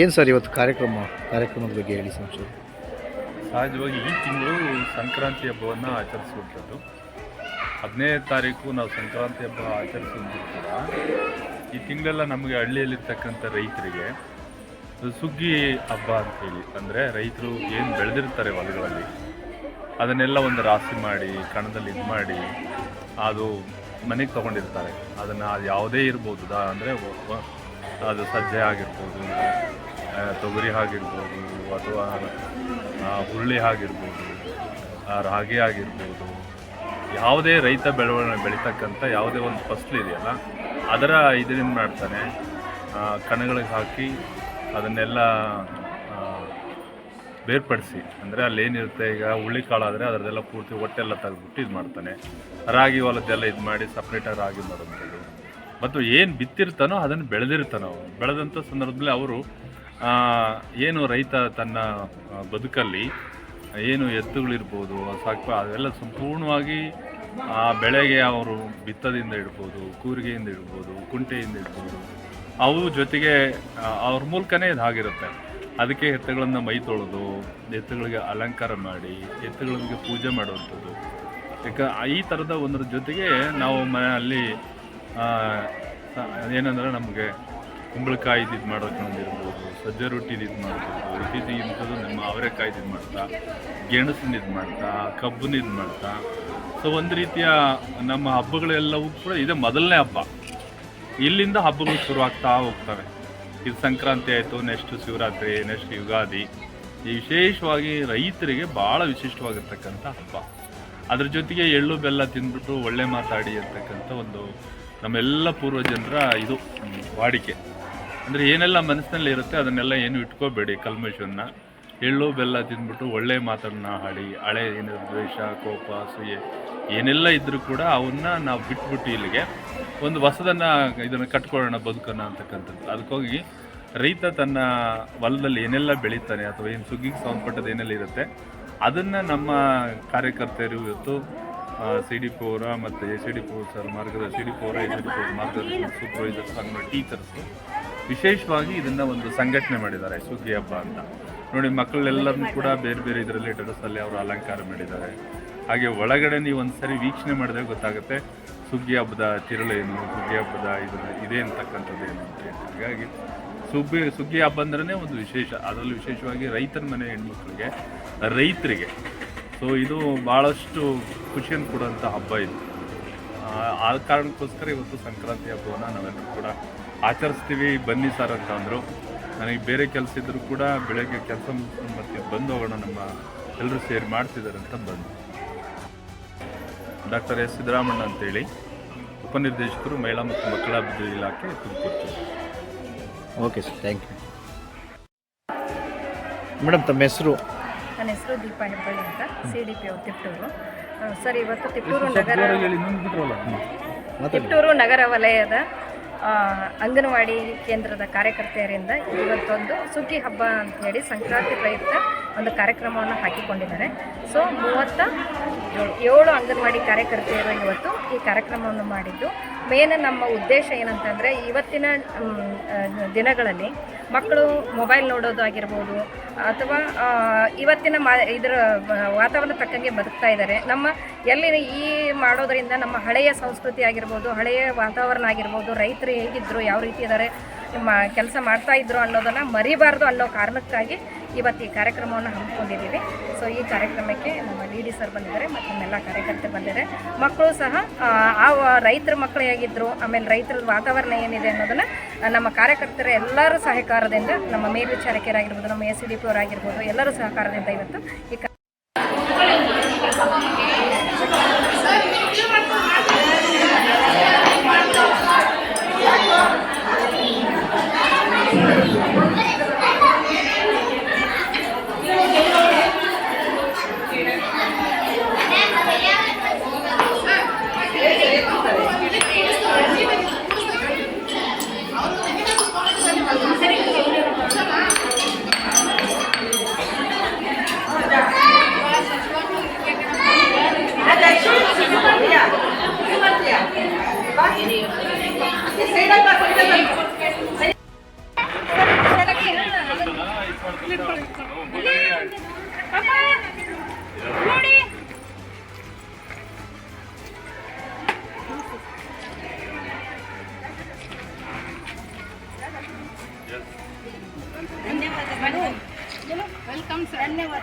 ಏನು ಸರ್ ಇವತ್ತು ಕಾರ್ಯಕ್ರಮ, ಕಾರ್ಯಕ್ರಮದ ಬಗ್ಗೆ ಹೇಳಿ ಸಂಶಯ ಸಹಜವಾಗಿ ಈ ತಿಂಗಳು ಸಂಕ್ರಾಂತಿ ಹಬ್ಬವನ್ನು ಆಚರಿಸುವಂಥದ್ದು. ಹದಿನೈದು ತಾರೀಕು ನಾವು ಸಂಕ್ರಾಂತಿ ಹಬ್ಬ ಆಚರಿಸಿದ್ರು ಕೂಡ. ಈ ತಿಂಗಳೆಲ್ಲ ನಮಗೆ ಹಳ್ಳಿಯಲ್ಲಿರ್ತಕ್ಕಂಥ ರೈತರಿಗೆ ಸುಗ್ಗಿ ಹಬ್ಬ ಅಂತೇಳಿ ಅಂದರೆ ರೈತರು ಏನು ಬೆಳೆದಿರ್ತಾರೆ ಹೊಲಗಳಲ್ಲಿ, ಅದನ್ನೆಲ್ಲ ಒಂದು ರಾಶಿ ಮಾಡಿ, ಕಣದಲ್ಲಿ ಇದು ಮಾಡಿ, ಅದು ಮನೆಗೆ ತೊಗೊಂಡಿರ್ತಾರೆ. ಅದನ್ನು ಅದು ಯಾವುದೇ ಇರ್ಬೋದು. ಅಂದರೆ ಅದು ಸಜ್ಜೆ ಆಗಿರ್ಬೋದು ತೊಗರಿ ಆಗಿರ್ಬೋದು ಅಥವಾ ಹುರುಳಿ ಆಗಿರ್ಬೋದು ರಾಗಿ ಆಗಿರ್ಬೋದು ಯಾವುದೇ ರೈತ ಬೆಳವಣಿಗೆ ಬೆಳೀತಕ್ಕಂಥ ಯಾವುದೇ ಒಂದು ಫಸಲು ಇದೆಯಲ್ಲ, ಅದರ ಇದರಿಂದ ಮಾಡ್ತಾನೆ. ಕಣಗಳಿಗೆ ಹಾಕಿ ಅದನ್ನೆಲ್ಲ ಬೇರ್ಪಡಿಸಿ, ಅಂದರೆ ಅಲ್ಲೇನಿರುತ್ತೆ ಈಗ ಹುಳ್ಳಿ ಕಾಳಾದರೆ ಅದರದೆಲ್ಲ ಪೂರ್ತಿ ಹೊಟ್ಟೆಲ್ಲ ತೆಗೆದ್ಬಿಟ್ಟು ಇದು ಮಾಡ್ತಾನೆ. ರಾಗಿ ಹೊಲದ್ದೆಲ್ಲ ಇದು ಮಾಡಿ ಸಪ್ರೇಟಾಗಿ ರಾಗಿ ಮಾಡುವಂಥದ್ದು. ಮತ್ತು ಏನು ಬಿತ್ತಿರ್ತಾನೋ ಅದನ್ನು ಬೆಳೆದಿರ್ತಾನೋ, ಬೆಳೆದಂಥ ಸಂದರ್ಭದಲ್ಲಿ ಅವರು ಏನು ರೈತ ತನ್ನ ಬದುಕಲ್ಲಿ ಏನು ಎತ್ತುಗಳಿರ್ಬೋದು ಸಾಕು ಅದೆಲ್ಲ ಸಂಪೂರ್ಣವಾಗಿ, ಆ, ಬೆಳೆಗೆ ಅವರು ಬಿತ್ತದಿಂದ ಇಡ್ಬೋದು, ಕೂರಿಗೆಯಿಂದ ಇಡ್ಬೋದು, ಕುಂಟೆಯಿಂದ ಇಡ್ಬೋದು. ಅವು ಜೊತೆಗೆ ಅವ್ರ ಮೂಲಕನೇ ಇದು ಆಗಿರುತ್ತೆ. ಅದಕ್ಕೆ ಎತ್ತುಗಳನ್ನು ಮೈ ತೊಳೆದು, ಎತ್ತುಗಳಿಗೆ ಅಲಂಕಾರ ಮಾಡಿ, ಎತ್ತುಗಳಿಗೆ ಪೂಜೆ ಮಾಡುವಂಥದ್ದು. ಯಾಕೆ, ಈ ಥರದ ಒಂದರ ಜೊತೆಗೆ ನಾವು ಮನೆಯಲ್ಲಿ ಏನಂದರೆ ನಮಗೆ ಕುಂಬಳಕಾಯಿ ಇದು ಮಾಡ್ಕೊಂಡಿರ್ಬೋದು ಸಜ್ಜೆ ರೊಟ್ಟಿ ಇದು ಮಾಡ್ಬೋದು ಇದು ಇಂಥದ್ದು ನಮ್ಮ ಅವರೆಕಾಯಿ ಇದು ಮಾಡ್ತಾ ಗೆಣಸಿನ ಇದು ಮಾಡ್ತಾ ಕಬ್ಬನ ಇದು ಮಾಡ್ತಾ. ಸೊ ಒಂದು ರೀತಿಯ ನಮ್ಮ ಹಬ್ಬಗಳೆಲ್ಲವೂ ಕೂಡ ಇದೆ ಮೊದಲನೇ ಹಬ್ಬ. ಇಲ್ಲಿಂದ ಹಬ್ಬಗಳು ಶುರು ಆಗ್ತಾ ಹೋಗ್ತವೆ. ಇದು ಸಂಕ್ರಾಂತಿ ಆಯಿತು ನೆಕ್ಸ್ಟ್ ಶಿವರಾತ್ರಿ ನೆಕ್ಸ್ಟ್ ಯುಗಾದಿ. ಈ ವಿಶೇಷವಾಗಿ ರೈತರಿಗೆ ಭಾಳ ವಿಶಿಷ್ಟವಾಗಿರ್ತಕ್ಕಂಥ ಹಬ್ಬ. ಅದ್ರ ಜೊತೆಗೆ ಎಳ್ಳು, ಬೆಲ್ಲ ತಿಂದ್ಬಿಟ್ಟು ಒಳ್ಳೆ ಮಾತಾಡಿ ಅಂತಕ್ಕಂಥ ಒಂದು ನಮ್ಮೆಲ್ಲ ಪೂರ್ವಜನರ ಇದು ವಾಡಿಕೆ. ಅಂದರೆ ಏನೆಲ್ಲ ಮನಸ್ಸಿನಲ್ಲಿ ಇರುತ್ತೆ ಅದನ್ನೆಲ್ಲ ಏನು ಇಟ್ಕೋಬೇಡಿ ಕಲ್ಮಶನ್ನ ಎಳ್ಳು, ಬೆಲ್ಲ ತಿಂದ್ಬಿಟ್ಟು ಒಳ್ಳೆ ಮಾತನ್ನು ಹಾಡಿ ಹಳೆ ಏನು ದ್ವೇಷ, ಕೋಪ ಅಸೂಯೆ ಏನೆಲ್ಲ ಇದ್ದರೂ ಕೂಡ ಅವನ್ನ ನಾವು ಬಿಟ್ಬಿಟ್ಟು ಇಲ್ಲಿಗೆ ಒಂದು ಹೊಸದನ್ನು, ಇದನ್ನು ಕಟ್ಕೊಳ್ಳೋಣ, ಬದುಕೋಣ ಅಂತಕ್ಕಂಥದ್ದು. ಅದಕ್ಕೋಗಿ ರೈತ ತನ್ನ ಹೊಲದಲ್ಲಿ ಏನೆಲ್ಲ ಬೆಳೀತಾನೆ ಅಥವಾ ಏನು ಸುಗ್ಗಿಗೆ ಸಂಬಂಧಪಟ್ಟದ್ದು ಏನೆಲ್ಲ ಇರುತ್ತೆ, ಅದನ್ನು ನಮ್ಮ ಕಾರ್ಯಕರ್ತರು ಇವತ್ತು ಸಿ ಡಿ ಪೋರ ಮತ್ತು A C D P O sir ಮಾರ್ಗದ ಸಿ ಡಿ ಪೋರ ಎ ಸಿ ಡಿ ಪೋರ್ ಮಾರ್ಗದರ್ಶನ ಸೂಪರ್ವೈಸರ್ಸ್ ಟೀಚರ್ಸು ವಿಶೇಷವಾಗಿ ಇದನ್ನು ಒಂದು ಸಂಘಟನೆ ಮಾಡಿದ್ದಾರೆ ಸುಗ್ಗಿ ಹಬ್ಬ ಅಂತ. ನೋಡಿ ಮಕ್ಕಳೆಲ್ಲರನ್ನು ಕೂಡ ಬೇರೆ ಬೇರೆ ಇದರಲ್ಲಿ ಡ್ರೆಸ್ಸಲ್ಲಿ ಅವರು ಅಲಂಕಾರ ಮಾಡಿದ್ದಾರೆ. ಹಾಗೆ ಒಳಗಡೆ ನೀವು ಒಂದ್ಸರಿ ವೀಕ್ಷಣೆ ಮಾಡಿದ್ರೆ ಗೊತ್ತಾಗುತ್ತೆ ಸುಗ್ಗಿ ಹಬ್ಬದ ತಿರುಳೇನು ಸುಗ್ಗಿ ಹಬ್ಬದ ಇದು ಇದೆ ಅಂತಕ್ಕಂಥದ್ದು ಏನು ಅಂತ. ಹಾಗಾಗಿ ಸುಗ್ಗಿ ಸುಗ್ಗಿ ಹಬ್ಬ ಅಂದ್ರೆ ಒಂದು ವಿಶೇಷ. ಅದರಲ್ಲಿ ವಿಶೇಷವಾಗಿ ರೈತರ ಮನೆ ಹೆಣ್ಮಕ್ಳಿಗೆ ರೈತರಿಗೆ. ಸೊ ಇದು ಭಾಳಷ್ಟು ಖುಷಿಯನ್ನು ಕೊಡುವಂಥ ಹಬ್ಬ ಇದು. ಆ, ಆ ಕಾರಣಕ್ಕೋಸ್ಕರ ಇವತ್ತು ಸಂಕ್ರಾಂತಿ ಹಬ್ಬವನ್ನು ನಾವೆಲ್ಲರೂ ಕೂಡ ಆಚರಿಸ್ತೀವಿ ಬನ್ನಿ ಸರ್ ಅಂತ ಅಂದರು. ನನಗೆ ಬೇರೆ ಕೆಲಸ ಇದ್ದರೂ ಕೂಡ ಬೆಳಗ್ಗೆ ಕೆಲಸ ಮುಗಿಸ್ಕೊಂಡು ಮತ್ತೆ ಬಂದು ಹೋಗೋಣ ನಮ್ಮ ಎಲ್ಲರೂ ಸೇರಿ ಮಾಡ್ತಿದ್ದಾರೆ ಅಂತ ಬಂದು ಡಾಕ್ಟರ್ ಎಸ್ ಸಿದ್ದರಾಮಣ್ಣ ಅಂತೇಳಿ ಉಪನಿರ್ದೇಶಕರು ಮಹಿಳಾ ಮತ್ತು ಮಕ್ಕಳ ಅಭಿವೃದ್ಧಿ ಇಲಾಖೆ Tumakuru okay sir thank you madam ತಮ್ಮ ಹೆಸರು? ನನ್ನ ಹೆಸರು ದೀಪಾ ಹೆಬ್ಬಳ್ಳಿ ಅಂತ C D P Tiptur. Sir ಇವತ್ತು ತಿಪ್ಟೂರು ನಗರ ತಿಪ್ಟೂರು ನಗರ ವಲಯದ ಅಂಗನವಾಡಿ ಕೇಂದ್ರದ ಕಾರ್ಯಕರ್ತೆಯರಿಂದ ಇವತ್ತೊಂದು ಸುಗ್ಗಿ ಹಬ್ಬ ಅಂತ ಹೇಳಿ ಸಂಕ್ರಾಂತಿ ಪ್ರಯುಕ್ತ ಒಂದು ಕಾರ್ಯಕ್ರಮವನ್ನು ಹಾಕಿಕೊಂಡಿದ್ದಾರೆ. ಸೊ ಮೂವತ್ತ ಏಳು ಅಂಗನವಾಡಿ ಕಾರ್ಯಕರ್ತೆಯರು ಇವತ್ತು ಈ ಕಾರ್ಯಕ್ರಮವನ್ನು ಮಾಡಿದ್ದು. ಮೇನ್ ನಮ್ಮ ಉದ್ದೇಶ ಏನಂತಂದರೆ ಇವತ್ತಿನ ದಿನಗಳಲ್ಲಿ ಮಕ್ಕಳು ಮೊಬೈಲ್ ನೋಡೋದು ಆಗಿರ್ಬೋದು ಅಥವಾ ಇವತ್ತಿನ ಮಾ, ಇದರ ವಾತಾವರಣ ತಕ್ಕಂಗೆ ಬದುಕ್ತಾ ಇದ್ದಾರೆ. ನಮ್ಮ ಎಲ್ಲಿ ಈ ಮಾಡೋದರಿಂದ ನಮ್ಮ ಹಳೆಯ ಸಂಸ್ಕೃತಿ ಆಗಿರ್ಬೋದು, ಹಳೆಯ ವಾತಾವರಣ ಆಗಿರ್ಬೋದು, ರೈತರು ಹೇಗಿದ್ದರು ಯಾವ ರೀತಿ ಇದ್ದಾರೆ ಕೆಲಸ ಮಾಡ್ತಾ ಇದ್ರು ಅನ್ನೋದನ್ನು ಮರಿಬಾರ್ದು ಅನ್ನೋ ಕಾರಣಕ್ಕಾಗಿ ಇವತ್ತು ಈ ಕಾರ್ಯಕ್ರಮವನ್ನು ಹಮ್ಮಿಕೊಂಡಿದ್ದೀವಿ. ಸೊ ಈ ಕಾರ್ಯಕ್ರಮಕ್ಕೆ ನಮ್ಮ ಡಿ ಡಿ ಸರ್ ಬಂದಿದ್ದಾರೆ ಮತ್ತು ನಮ್ಮೆಲ್ಲ ಕಾರ್ಯಕರ್ತರು ಬಂದಿದ್ದಾರೆ. ಮಕ್ಕಳು ಸಹ ಆ, ರೈತರ ಮಕ್ಕಳು ಹೇಗಿದ್ದರು ಆಮೇಲೆ ರೈತರ ವಾತಾವರಣ ಏನಿದೆ ಅನ್ನೋದನ್ನು ನಮ್ಮ ಕಾರ್ಯಕರ್ತರ ಎಲ್ಲರೂ ಸಹಕಾರದಿಂದ ನಮ್ಮ ಮೇಲ್ವಿಚಾರಕಿಯರಾಗಿರ್ಬೋದು ನಮ್ಮ ಎಸ್ ಸಿ ಡಿ ಪಿ ಅವರಾಗಿರ್ಬೋದು ಎಲ್ಲರೂ ಸಹಕಾರದಿಂದ ಇವತ್ತು ಈ धन्यवाद वेलकम सर धन्यवाद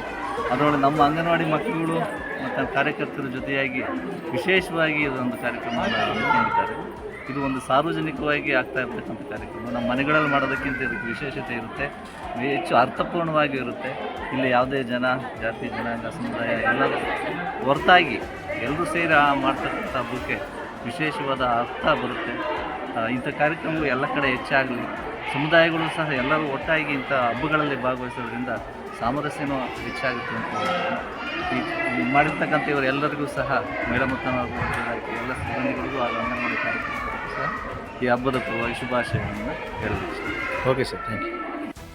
ಇದ್ದಾರೆ ಅದರೊಳಗೆ ನಮ್ಮ ಅಂಗನವಾಡಿ ಮಕ್ಕಳುಗಳು ಮತ್ತು ಕಾರ್ಯಕರ್ತರ ಜೊತೆಯಾಗಿ ವಿಶೇಷವಾಗಿ ಇದೊಂದು ಕಾರ್ಯಕ್ರಮವನ್ನು ಹಮ್ಮಿಕೊಂಡಿದ್ದಾರೆ ಇದು ಒಂದು ಸಾರ್ವಜನಿಕವಾಗಿ ಆಗ್ತಾ ಇರ್ತಕ್ಕಂಥ ಕಾರ್ಯಕ್ರಮ. ನಮ್ಮ ಮನೆಗಳಲ್ಲಿ ಮಾಡೋದಕ್ಕಿಂತ ಇದಕ್ಕೆ ವಿಶೇಷತೆ ಇರುತ್ತೆ. ಹೆಚ್ಚು ಅರ್ಥಪೂರ್ಣವಾಗಿ ಇರುತ್ತೆ. ಇಲ್ಲಿ ಯಾವುದೇ ಜನ, ಜಾತಿ, ಜನಾಂಗ, ಸಮುದಾಯ ಎಲ್ಲ ಹೊರತಾಗಿ ಎಲ್ಲರೂ ಸೇರಿ ಮಾಡ್ತಕ್ಕಂಥ ಹಬ್ಬಕ್ಕೆ ವಿಶೇಷವಾದ ಅರ್ಥ ಬರುತ್ತೆ. ಇಂಥ ಕಾರ್ಯಕ್ರಮಗಳು ಎಲ್ಲ ಕಡೆ ಹೆಚ್ಚಾಗಲಿ. ಸಮುದಾಯಗಳು ಸಹ ಎಲ್ಲರೂ ಒಟ್ಟಾಗಿ ಇಂಥ ಹಬ್ಬಗಳಲ್ಲಿ ಭಾಗವಹಿಸೋದ್ರಿಂದ ಸಾಮರಸ್ಯನೂ ಹೆಚ್ಚಾಗುತ್ತೆ ಅಂತ. ಈ ಮಾಡಿರ್ತಕ್ಕಂಥ ಇವರೆಲ್ಲರಿಗೂ ಸಹ ಮಹಿಳಾ ಮತ್ತು ಎಲ್ಲ ಸಿಬ್ಬಂದಿಗಳಿಗೂ ಹಾಗೂ ಅಂಗನವಾಡಿ ಕಾರ್ಯಕ್ರಮಗಳಿಗೂ ಸಹ ಈ ಹಬ್ಬದ ಪರವಾಗಿ ಶುಭಾಶಯಗಳನ್ನು ಹೇಳಬೇಕು ಓಕೆ ಸರ್ ಥ್ಯಾಂಕ್ ಯು